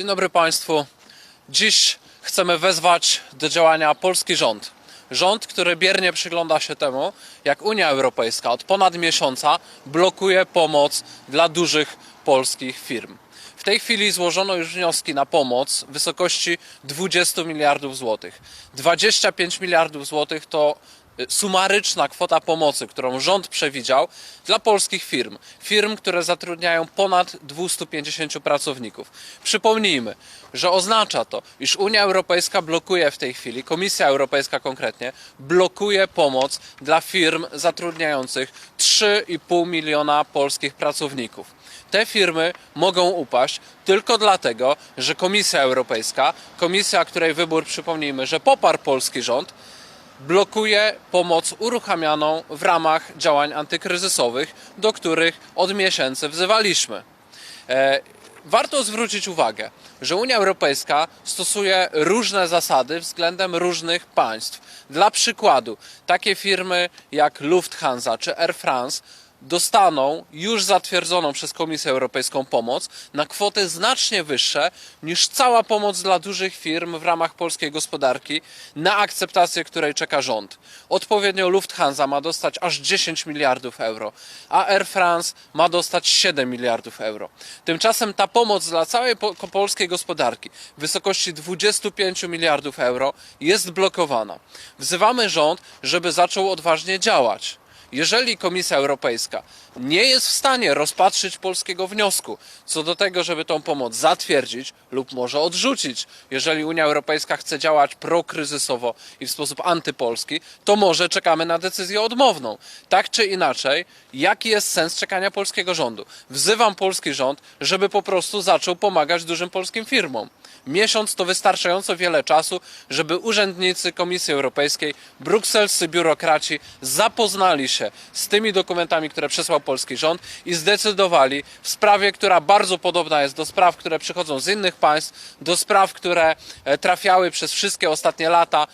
Dzień dobry Państwu. Dziś chcemy wezwać do działania polski rząd. Rząd, który biernie przygląda się temu, jak Unia Europejska od ponad miesiąca blokuje pomoc dla dużych polskich firm. W tej chwili złożono już wnioski na pomoc w wysokości 20 miliardów złotych. 25 miliardów złotych to sumaryczna kwota pomocy, którą rząd przewidział dla polskich firm. Firm, które zatrudniają ponad 250 pracowników. Przypomnijmy, że oznacza to, iż Unia Europejska blokuje w tej chwili, Komisja Europejska konkretnie, blokuje pomoc dla firm zatrudniających 3,5 miliona polskich pracowników. Te firmy mogą upaść tylko dlatego, że Komisja Europejska, komisja, której wybór przypomnijmy, że poparł polski rząd, blokuje pomoc uruchamianą w ramach działań antykryzysowych, do których od miesięcy wzywaliśmy. E, Warto zwrócić uwagę, że Unia Europejska stosuje różne zasady względem różnych państw. Dla przykładu, takie firmy jak Lufthansa czy Air France dostaną już zatwierdzoną przez Komisję Europejską pomoc na kwoty znacznie wyższe niż cała pomoc dla dużych firm w ramach polskiej gospodarki, na akceptację której czeka rząd. Odpowiednio Lufthansa ma dostać aż 10 miliardów euro, a Air France ma dostać 7 miliardów euro. Tymczasem ta pomoc dla całej po polskiej gospodarki w wysokości 25 miliardów euro jest blokowana. Wzywamy rząd, żeby zaczął odważnie działać. Jeżeli Komisja Europejska nie jest w stanie rozpatrzyć polskiego wniosku co do tego, żeby tą pomoc zatwierdzić lub może odrzucić, jeżeli Unia Europejska chce działać prokryzysowo i w sposób antypolski, to może czekamy na decyzję odmowną. Tak czy inaczej, jaki jest sens czekania polskiego rządu? Wzywam polski rząd, żeby po prostu zaczął pomagać dużym polskim firmom. Miesiąc to wystarczająco wiele czasu, żeby urzędnicy Komisji Europejskiej, brukselscy biurokraci zapoznali się z tymi dokumentami, które przesłał polski rząd i zdecydowali w sprawie, która bardzo podobna jest do spraw, które przychodzą z innych państw, do spraw, które e, trafiały przez wszystkie ostatnie lata,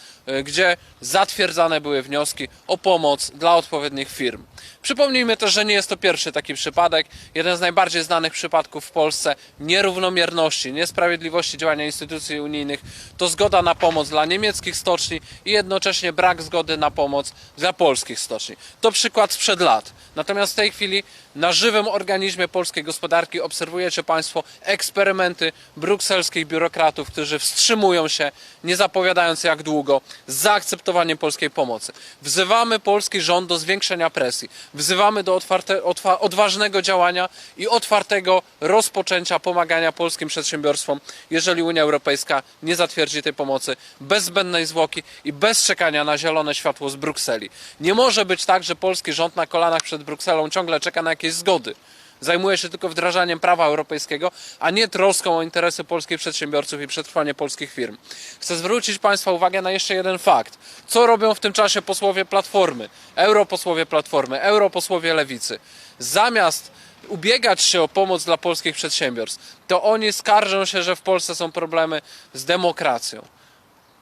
gdzie zatwierdzane były wnioski o pomoc dla odpowiednich firm. Przypomnijmy też, że nie jest to pierwszy taki przypadek. Jeden z najbardziej znanych przypadków w Polsce nierównomierności, niesprawiedliwości działania instytucji unijnych to zgoda na pomoc dla niemieckich stoczni i jednocześnie brak zgody na pomoc dla polskich stoczni. To przykład sprzed lat. Natomiast w tej chwili na żywym organizmie polskiej gospodarki obserwujecie Państwo eksperymenty brukselskich biurokratów, którzy wstrzymują się, nie zapowiadając jak długo, z zaakceptowaniem polskiej pomocy. Wzywamy polski rząd do zwiększenia presji. Wzywamy do otwarte, otwa, odważnego działania i otwartego rozpoczęcia pomagania polskim przedsiębiorstwom, jeżeli Unia Europejska nie zatwierdzi tej pomocy bez zbędnej zwłoki i bez czekania na zielone światło z Brukseli. Nie może być tak, że polski rząd na kolanach przed Brukselą ciągle czeka na jakieś zgody. Zajmuje się tylko wdrażaniem prawa europejskiego, a nie troską o interesy polskich przedsiębiorców i przetrwanie polskich firm. Chcę zwrócić Państwa uwagę na jeszcze jeden fakt. Co robią w tym czasie posłowie Platformy, europosłowie Platformy, europosłowie Lewicy? Zamiast ubiegać się o pomoc dla polskich przedsiębiorstw, to oni skarżą się, że w Polsce są problemy z demokracją.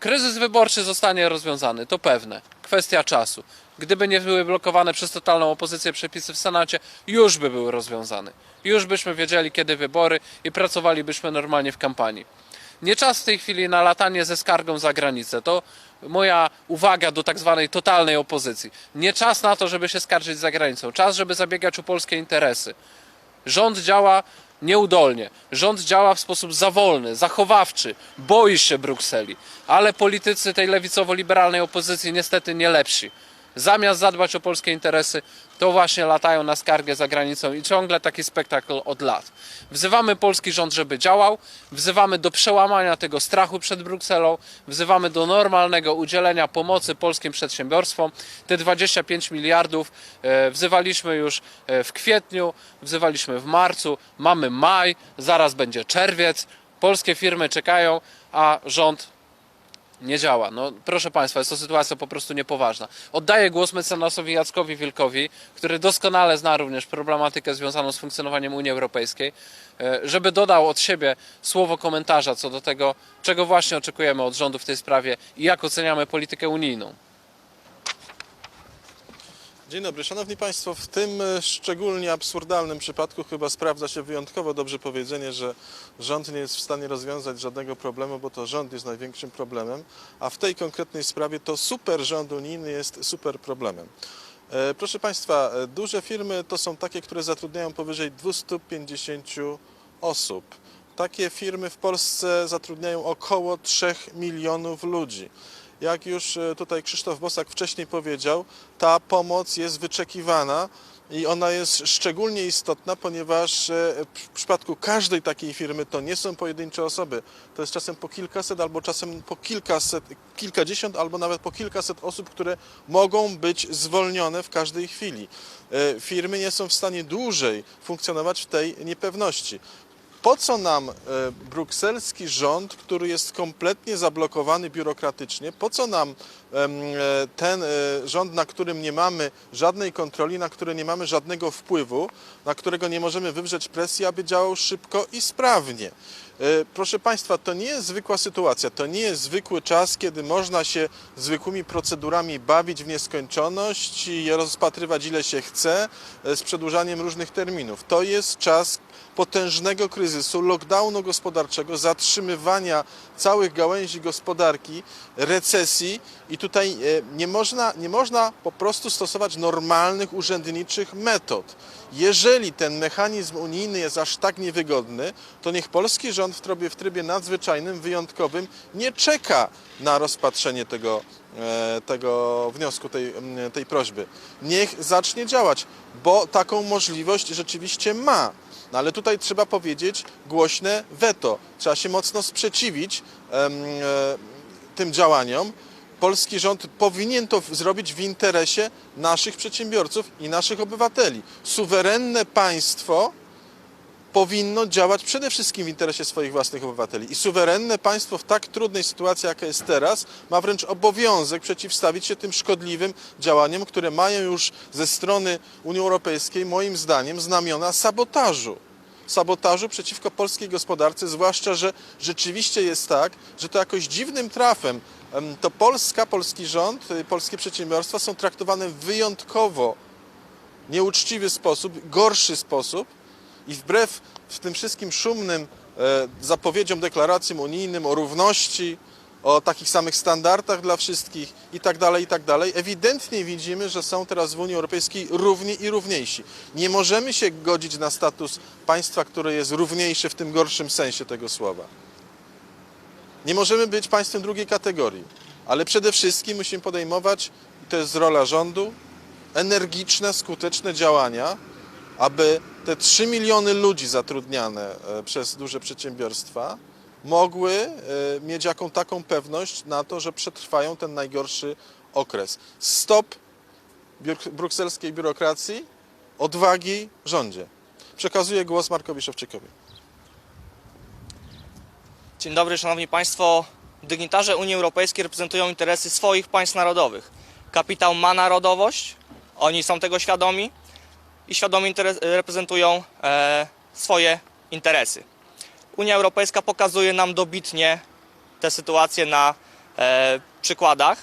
Kryzys wyborczy zostanie rozwiązany, to pewne. Kwestia czasu. Gdyby nie były blokowane przez totalną opozycję przepisy w Senacie, już by były rozwiązane. Już byśmy wiedzieli, kiedy wybory i pracowalibyśmy normalnie w kampanii. Nie czas w tej chwili na latanie ze skargą za granicę. To moja uwaga do tak zwanej totalnej opozycji. Nie czas na to, żeby się skarżyć za granicą. Czas, żeby zabiegać o polskie interesy. Rząd działa nieudolnie. Rząd działa w sposób zawolny, zachowawczy, boi się Brukseli, ale politycy tej lewicowo-liberalnej opozycji niestety nie lepsi. Zamiast zadbać o polskie interesy, to właśnie latają na skargę za granicą i ciągle taki spektakl od lat. Wzywamy polski rząd, żeby działał, wzywamy do przełamania tego strachu przed Brukselą, wzywamy do normalnego udzielenia pomocy polskim przedsiębiorstwom. Te 25 miliardów e, wzywaliśmy już e, w kwietniu, wzywaliśmy w marcu, mamy maj, zaraz będzie czerwiec. Polskie firmy czekają, a rząd nie działa. No, proszę Państwa, jest to sytuacja po prostu niepoważna. Oddaję głos mecenasowi Jackowi Wilkowi, który doskonale zna również problematykę związaną z funkcjonowaniem Unii Europejskiej, e, żeby dodał od siebie słowo komentarza co do tego, czego właśnie oczekujemy od rządu w tej sprawie i jak oceniamy politykę unijną. Dzień dobry, Szanowni Państwo. W tym e, szczególnie absurdalnym przypadku chyba sprawdza się wyjątkowo dobrze powiedzenie, że rząd nie jest w stanie rozwiązać żadnego problemu, bo to rząd jest największym problemem, a w tej konkretnej sprawie to super rząd unijny jest super problemem. E, Proszę Państwa, e, duże firmy to są takie, które zatrudniają powyżej 250 osób. Takie firmy w Polsce zatrudniają około 3 milionów ludzi. Jak już e, tutaj Krzysztof Bosak wcześniej powiedział, ta pomoc jest wyczekiwana i ona jest szczególnie istotna, ponieważ e, w przypadku każdej takiej firmy to nie są pojedyncze osoby. To jest czasem po kilkaset albo czasem po kilkaset, kilkadziesiąt albo nawet po kilkaset osób, które mogą być zwolnione w każdej chwili. E, Firmy nie są w stanie dłużej funkcjonować w tej niepewności. Po co nam e, brukselski rząd, który jest kompletnie zablokowany biurokratycznie? Po co nam ten e, rząd, na którym nie mamy żadnej kontroli, na który nie mamy żadnego wpływu, na którego nie możemy wywrzeć presji, aby działał szybko i sprawnie? E, Proszę Państwa, to nie jest zwykła sytuacja, to nie jest zwykły czas, kiedy można się zwykłymi procedurami bawić w nieskończoność i rozpatrywać ile się chce e, z przedłużaniem różnych terminów. To jest czas potężnego kryzysu, lockdownu gospodarczego, zatrzymywania całych gałęzi gospodarki, recesji i tutaj e, nie można, nie można po prostu stosować normalnych urzędniczych metod. Jeżeli ten mechanizm unijny jest aż tak niewygodny, to niech polski rząd w trybie, w trybie nadzwyczajnym, wyjątkowym nie czeka na rozpatrzenie tego, e, tego wniosku, tej, tej prośby. Niech zacznie działać, bo taką możliwość rzeczywiście ma. No ale tutaj trzeba powiedzieć głośne weto. Trzeba się mocno sprzeciwić e, tym działaniom. Polski rząd powinien to zrobić w interesie naszych przedsiębiorców i naszych obywateli. Suwerenne państwo powinno działać przede wszystkim w interesie swoich własnych obywateli. I suwerenne państwo w tak trudnej sytuacji, jaka jest teraz, ma wręcz obowiązek przeciwstawić się tym szkodliwym działaniom, które mają już ze strony Unii Europejskiej, moim zdaniem, znamiona sabotażu. Sabotażu przeciwko polskiej gospodarce, zwłaszcza, że rzeczywiście jest tak, że to jakoś dziwnym trafem em, to Polska, polski rząd, y, polskie przedsiębiorstwa są traktowane w wyjątkowo nieuczciwy sposób, gorszy sposób i wbrew w tym wszystkim szumnym e, zapowiedziom, deklaracjom unijnym o równości, o takich samych standardach dla wszystkich i tak dalej, i tak dalej, ewidentnie widzimy, że są teraz w Unii Europejskiej równi i równiejsi. Nie możemy się godzić na status państwa, które jest równiejsze w tym gorszym sensie tego słowa. Nie możemy być państwem drugiej kategorii, ale przede wszystkim musimy podejmować, to jest rola rządu, energiczne, skuteczne działania, aby te 3 miliony ludzi zatrudniane e, przez duże przedsiębiorstwa mogły e, mieć jaką taką pewność na to, że przetrwają ten najgorszy okres. Stop brukselskiej biurokracji, odwagi rządzie. Przekazuję głos Markowi Szewczykowi. Dzień dobry, Szanowni Państwo. Dygnitarze Unii Europejskiej reprezentują interesy swoich państw narodowych. Kapitał ma narodowość, oni są tego świadomi i świadomie interes- reprezentują e, swoje interesy. Unia Europejska pokazuje nam dobitnie te sytuacje na e, przykładach.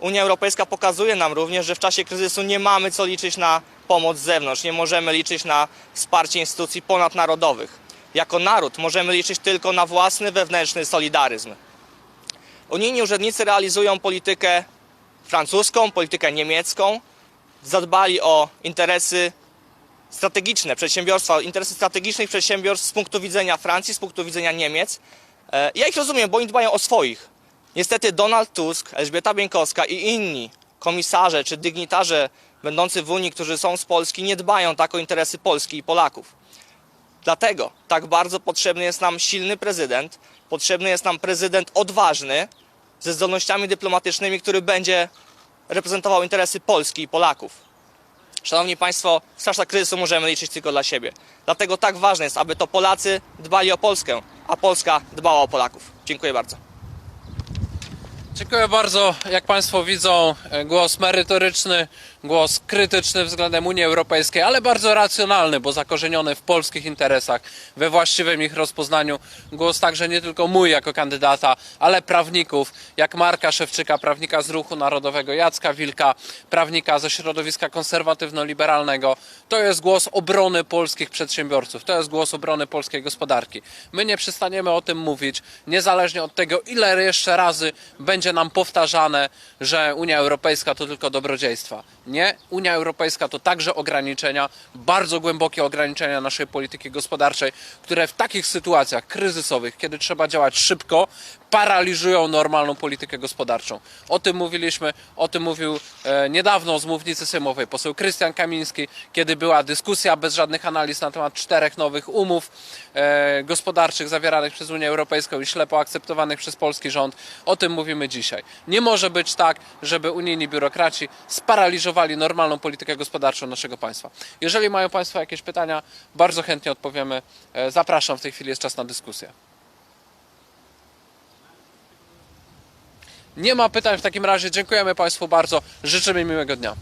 Unia Europejska pokazuje nam również, że w czasie kryzysu nie mamy co liczyć na pomoc z zewnątrz, nie możemy liczyć na wsparcie instytucji ponadnarodowych. Jako naród możemy liczyć tylko na własny wewnętrzny solidaryzm. Unijni urzędnicy realizują politykę francuską, politykę niemiecką, zadbali o interesy strategiczne przedsiębiorstwa, interesy strategicznych przedsiębiorstw z punktu widzenia Francji, z punktu widzenia Niemiec. E, Ja ich rozumiem, bo oni dbają o swoich. Niestety Donald Tusk, Elżbieta Bieńkowska i inni komisarze czy dygnitarze będący w Unii, którzy są z Polski, nie dbają tak o interesy Polski i Polaków. Dlatego tak bardzo potrzebny jest nam silny prezydent, potrzebny jest nam prezydent odważny, ze zdolnościami dyplomatycznymi, który będzie reprezentował interesy Polski i Polaków. Szanowni Państwo, w czasach kryzysu możemy liczyć tylko dla siebie. Dlatego tak ważne jest, aby to Polacy dbali o Polskę, a Polska dbała o Polaków. Dziękuję bardzo. Dziękuję bardzo. Jak Państwo widzą, e, głos merytoryczny, głos krytyczny względem Unii Europejskiej, ale bardzo racjonalny, bo zakorzeniony w polskich interesach, we właściwym ich rozpoznaniu. Głos także nie tylko mój jako kandydata, ale prawników, jak Marka Szewczyka, prawnika z Ruchu Narodowego, Jacka Wilka, prawnika ze środowiska konserwatywno-liberalnego. To jest głos obrony polskich przedsiębiorców, to jest głos obrony polskiej gospodarki. My nie przestaniemy o tym mówić, niezależnie od tego, ile jeszcze razy będzie nam powtarzane, że Unia Europejska to tylko dobrodziejstwa. Nie, Unia Europejska to także ograniczenia, bardzo głębokie ograniczenia naszej polityki gospodarczej, które w takich sytuacjach kryzysowych, kiedy trzeba działać szybko, paraliżują normalną politykę gospodarczą. O tym mówiliśmy, o tym mówił e, niedawno z mównicy sejmowej poseł Krystian Kamiński, kiedy była dyskusja bez żadnych analiz na temat czterech nowych umów e, gospodarczych zawieranych przez Unię Europejską i ślepo akceptowanych przez polski rząd. O tym mówimy dzisiaj. Nie może być tak, żeby unijni biurokraci sparaliżowali normalną politykę gospodarczą naszego państwa. Jeżeli mają Państwo jakieś pytania, bardzo chętnie odpowiemy. E, Zapraszam, w tej chwili jest czas na dyskusję. Nie ma pytań w takim razie. Dziękujemy Państwu bardzo. Życzymy miłego dnia.